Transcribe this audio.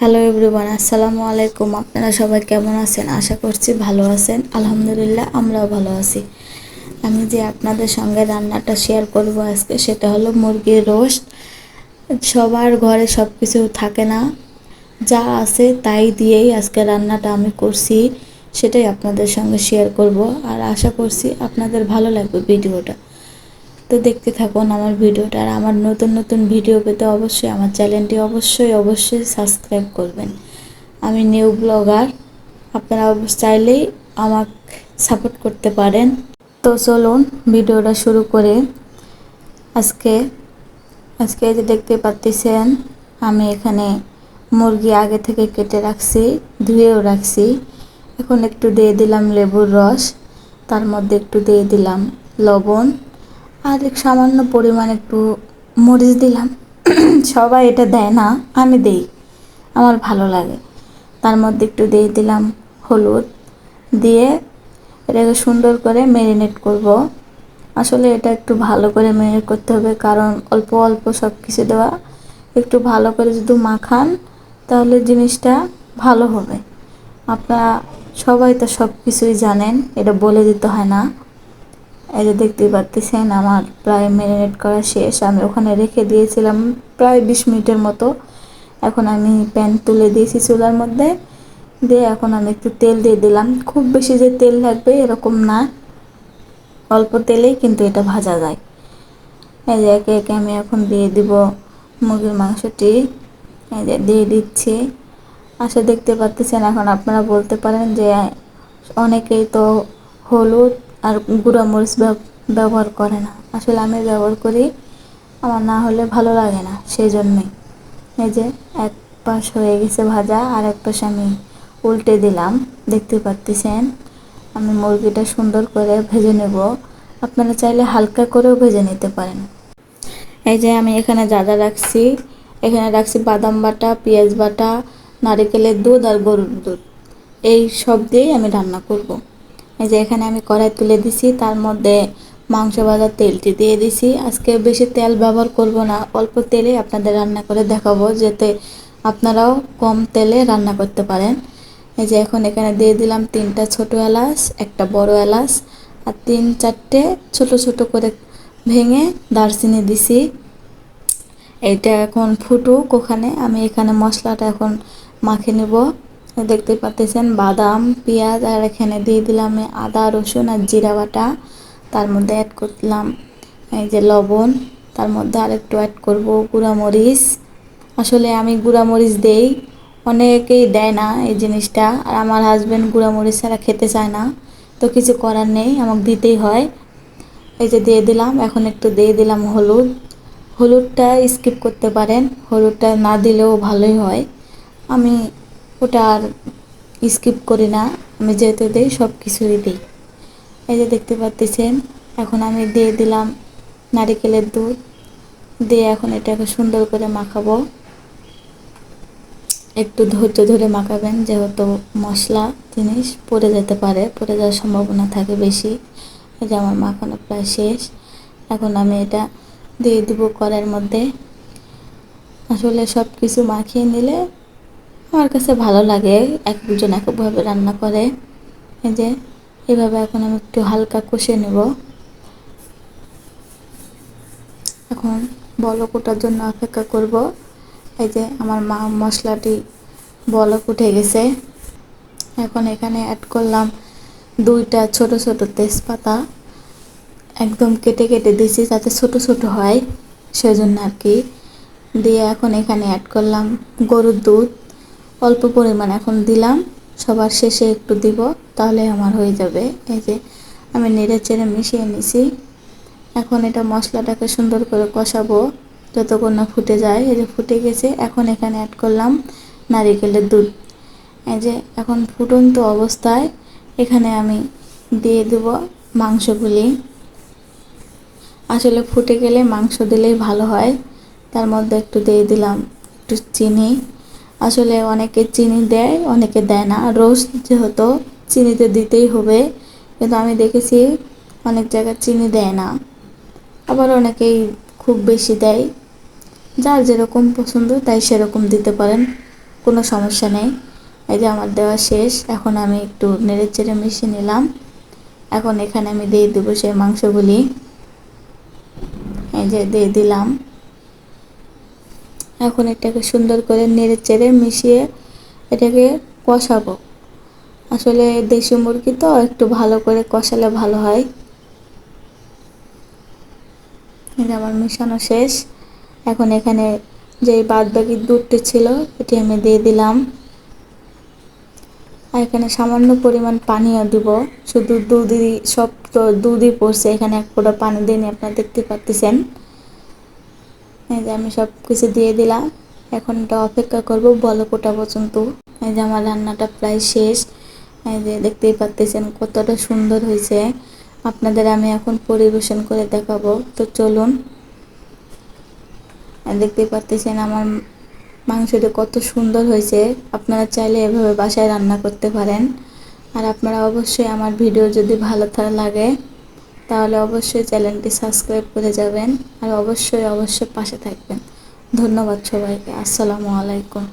Hello everyone আসসালামু আলাইকুম আপনারা সবাই কেমন আছেন? আশা করছি ভালো আছেন। আলহামদুলিল্লাহ, আমরাও ভালো আছি। আমি যে আপনাদের সঙ্গে রান্নাটা শেয়ার করব আজকে, সেটা হলো মুরগির রোস্ট। সবার ঘরে সব কিছু থাকে না। যা আছে তাই দিয়েই আজকে রান্নাটা আমি করছি। সেটাই আপনাদের সঙ্গে শেয়ার করব। আর আশা করছি আপনাদের ভালো লাগবে ভিডিওটা। তো দেখতে থাকুন আমার ভিডিওটা। আর আমার নতুন নতুন ভিডিও পেতে অবশ্যই আমার চ্যানেলটি অবশ্যই অবশ্যই সাবস্ক্রাইব করবেন। আমি নিউ ব্লগার। আপনারা চাইলেই আমাকে সাপোর্ট করতে পারেন। তো চলুন ভিডিওটা শুরু করে। আজকে আজকে যে দেখতে পাচ্ছেন আমি এখানে মুরগি আগে থেকে কেটে রাখছি, ধুয়েও রাখছি। এখন একটু দিয়ে দিলাম লেবুর রস, তার মধ্যে একটু দিয়ে দিলাম লবণ। আর সামান্য পরিমাণ একটু মরিচ দিলাম। সবাই এটা দেয় না, আমি দেই। আমার ভালো লাগে। তার মধ্যে একটু দিয়ে দিলাম হলুদ। দিয়ে এটাকে সুন্দর করে ম্যারিনেট করব। আসলে এটা একটু ভালো করে ম্যারিনেট করতে হবে, কারণ অল্প অল্প সব কিছু দেওয়া। একটু ভালো করে যদি মাখান, তাহলে জিনিসটা ভালো হবে। আপনারা সবাই তো সব কিছুই জানেন, এটা বলে দিতে হয় না। এই যে দেখতেই পাচ্ছেন আমার প্রায় ম্যারিনেট করা শেষ। আমি ওখানে রেখে দিয়েছিলাম প্রায় বিশ মিনিটের মতো। এখন আমি প্যান তুলে দিয়েছি চুলার মধ্যে। দিয়ে এখন আমি একটু তেল দিয়ে দিলাম। খুব বেশি যে তেল লাগবে এরকম না। অল্প তেলেই কিন্তু এটা ভাজা যায়। এই যে একে একে আমি এখন দিয়ে দিব মুরগির মাংসটি। এই যে দিয়ে দিচ্ছি। আশা দেখতে পাচ্ছেন এখন আপনারা বলতে পারেন যে অনেকেই তো হলুদ আর গুঁড়া মরিচ ব্যবহার করে না। আসলে আমি ব্যবহার করি, আমার না হলে ভালো লাগে না সেই জন্যই এই যে এক পাশ হয়ে গেছে ভাজা, আর এক পাশ আমি উল্টে দিলাম। দেখতে পাচ্ছেন আমি মুরগিটা সুন্দর করে ভেজে নেব। আপনারা চাইলে হালকা করেও ভেজে নিতে পারেন। এই যে আমি এখানে যা যা রাখছি, এখানে রাখছি বাদাম বাটা, পেঁয়াজ বাটা, নারিকেলের দুধ আর গরুর দুধ। এই সব দিয়েই আমি রান্না করব। এই যে এখানে আমি কড়াই তুলে দিছি, তার মধ্যে মাংস ভাজার তেলটি দিয়ে দিছি। আজকে বেশি তেল ব্যবহার করব না, অল্প তেলে আপনাদের রান্না করে দেখাবো, যাতে আপনারাও কম তেলে রান্না করতে পারেন। এই যে এখন এখানে দিয়ে দিলাম তিনটা ছোট এলাচ, একটা বড় এলাচ, আর তিন চারটে ছোট ছোট করে ভেঙে দারচিনি দিছি। এটা এখন ফুটুক ওখানে, আমি এখানে মশলাটা এখন মাখে নেব। দেখতে পাচ্ছেন বাদাম, পেঁয়াজ, আর এখানে দিয়ে দিলাম আদা, রসুন আর জিরা বাটা। তার মধ্যে অ্যাড করলাম এই যে লবণ। তার মধ্যে আর একটু অ্যাড করব গুঁড়ামরিচ। আসলে আমি গুঁড়ামরিচ দেই, অনেকেই দেয় না এই জিনিসটা। আর আমার হাজব্যান্ড গুঁড়ামরিচ ছাড়া খেতে চায় না। তো কিছু করার নেই, আমাকে দিতেই হয়। এই যে দিয়ে দিলাম, এখন একটু দিয়ে দিলাম হলুদ। হলুদটা স্কিপ করতে পারেন, হলুদটা না দিলেও ভালোই হয়। আমি ওটা আর স্কিপ করি না। আমি যেহেতু দিই সব কিছুই দিই। এই যে দেখতে পাচ্ছেন এখন আমি দিয়ে দিলাম নারিকেলের দুধ। দিয়ে এখন এটাকে সুন্দর করে মাখাবো। একটু ধৈর্য ধরে মাখাবেন, যেহেতু মশলা জিনিস পড়ে যেতে পারে, পড়ে যাওয়ার সম্ভাবনা থাকে বেশি। এই যে আমার মাখানো প্রায় শেষ। এখন আমি এটা দিয়ে দিব কড়াইয়ের মধ্যে। আসলে সব কিছু মাখিয়ে নিলে আমার কাছে ভালো লাগে। এক দুজন একভাবে রান্না করে। এই যে, এভাবে এখন আমি একটু হালকা কষে নেব। এখন বলক ওঠার জন্য অপেক্ষা করব। এই যে, আমার মা মশলাটি বলক উঠে গেছে। এখন এখানে অ্যাড করলাম দুইটা ছোট ছোট তেজপাতা। একদম কেটে কেটে দিয়েছি যাতে ছোট ছোট হয়, সেজন্য আর কি। দিয়ে এখন এখানে অ্যাড করলাম গরুর দুধ। অল্প পরিমাণ এখন দিলাম। সবার শেষে একটু দিব, তাহলে আমার হয়ে যাবে। এই যে আমি নেড়ে চেড়ে মিশিয়ে নিছি। এখন এটা মশলাটাকে সুন্দর করে কষাবো, যতক্ষণ না ফুটে যায়। এই যে ফুটে গেছে, এখন এখানে অ্যাড করলাম নারিকেলের দুধ। এই যে এখন ফুটন্ত অবস্থায় এখানে আমি দিয়ে দেব মাংসগুলি। আসলে ফুটে গেলে মাংস দিলেই ভালো হয়। তার মধ্যে একটু দিয়ে দিলাম একটু চিনি। আসলে অনেকে চিনি দেয়, অনেকে দেয় না। রোস্ট যেহেতু চিনিতে দিতেই হবে, কিন্তু আমি দেখেছি অনেক জায়গায় চিনি দেয় না। আবার অনেকেই খুব বেশি দেয়। যার যেরকম পছন্দ, তাই সেরকম দিতে পারেন, কোনো সমস্যা নেই। এই যে আমার দেওয়া শেষ, এখন আমি একটু নেড়ে চেড়ে মিশিয়ে নিলাম। এখন এখানে আমি দিয়ে দেবো সেই মাংসগুলি। এই যে দিয়ে দিলাম। এখন এটাকে সুন্দর করে নেড়ে চেড়ে মিশিয়ে এটাকে কষাবো। আসলে দেশি মুরগি তো একটু ভালো করে কষালে ভালো হয়। যে আমার মেশানো শেষ। এখন এখানে যে বাদ বাকি দুধটি ছিল, এটি আমি দিয়ে দিলাম। আর এখানে সামান্য পরিমাণ পানিও দিব। শুধু দুধই, সব তো দুধই পড়ছে। এখানে এক ফোঁটা পানি দিয়ে আপনারা দেখতে পাচ্ছেন এই যে আমি সব কিছু দিয়ে দিলাম। এখন এটা অপেক্ষা করব বলকোটা পর্যন্ত। এই যে আমার রান্নাটা প্রায় শেষ। এই যে দেখতেই পাচ্ছেন কতটা সুন্দর হয়েছে। আপনাদের আমি এখন পরিবেশন করে দেখাবো। তো চলুন। দেখতেই পাচ্ছেন আমার মাংসটা কত সুন্দর হয়েছে। আপনারা চাইলে এভাবে বাসায় রান্না করতে পারেন। আর আপনারা অবশ্যই আমার ভিডিও যদি ভালো লাগে তাহলে অবশ্যই চ্যানেলটি সাবস্ক্রাইব করে যাবেন আর অবশ্যই অবশ্যই পাশে থাকবেন। ধন্যবাদ সবাইকে। আসসালামু আলাইকুম।